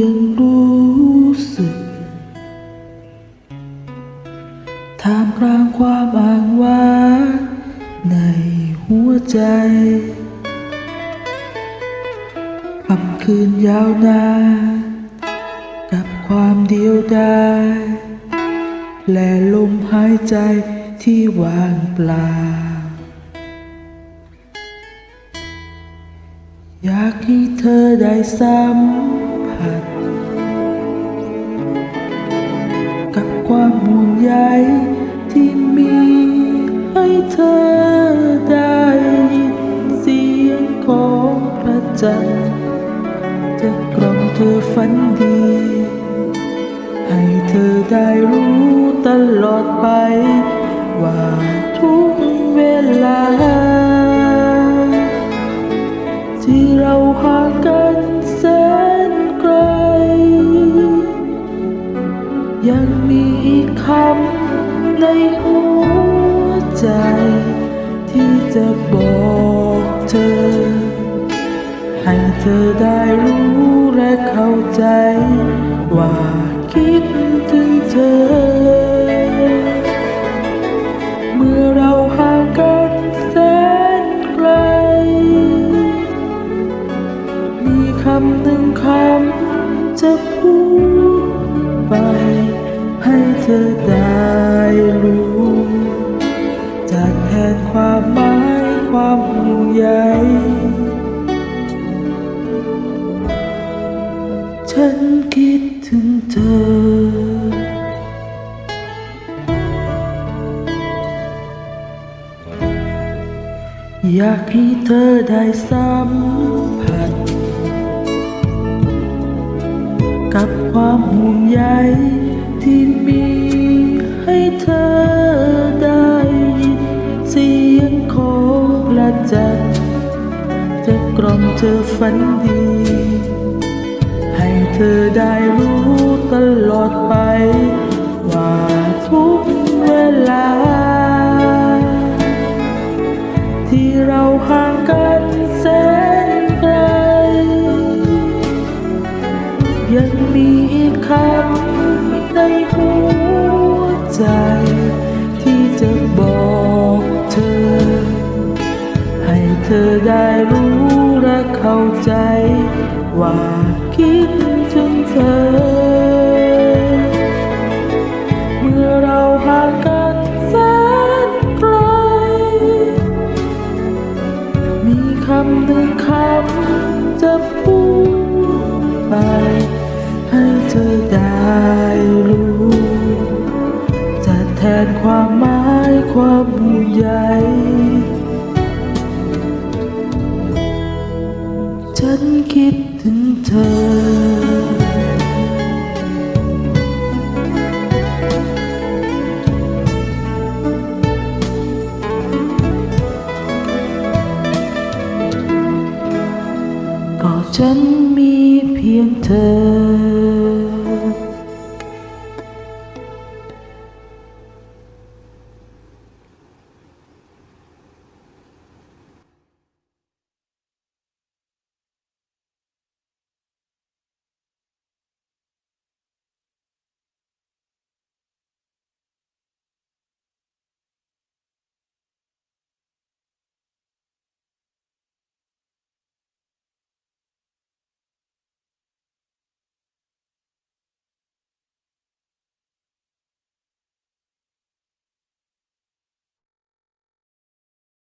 ยังรู้สึกถามกลางความอ้างว้างในหัวใจค่ำคืนยาวนานกับความเดียวดายและลมหายใจที่ว่างเปล่า อยากให้เธอได้ซ้ำ กับความห่วงใยที่มีให้เธอได้ยินเสียงของพระจันทร์จะกล่อมเธอฝันดี ให้เธอได้รู้ตลอดไป ว่าทุกเวลา ที่เราห่างกันแสำในหัวใจ ที่จะบอกเธอ ให้เธอได้รู้และเข้าใจ ว่าคิดถึงเธอ เมื่อเราห่างกันแสนไกล มีคำหนึ่งคำจะพูด ความหมายความห่วงใยฉันคิดถึงเธออยากให้เธอได้สัมผัส กับความห่วงใยที่ ล่อมเธอฝันดี ให้เธอได้รู้ตลอดไป ว่าทุกเวลา ที่เราห่างกันแสนไกล ยังมีอีกคำในหัวใจ ที่จะบอกเธอ ให้เธอได้รู้ เข้าใจ ว่าคิดถึงเธอ เมื่อเราห่างกันแสนไกล มีคำหนึ่งคำจะพูดไป ให้เธอได้ ฉันคิดถึงเธอก็ฉันมีเพียงเธอ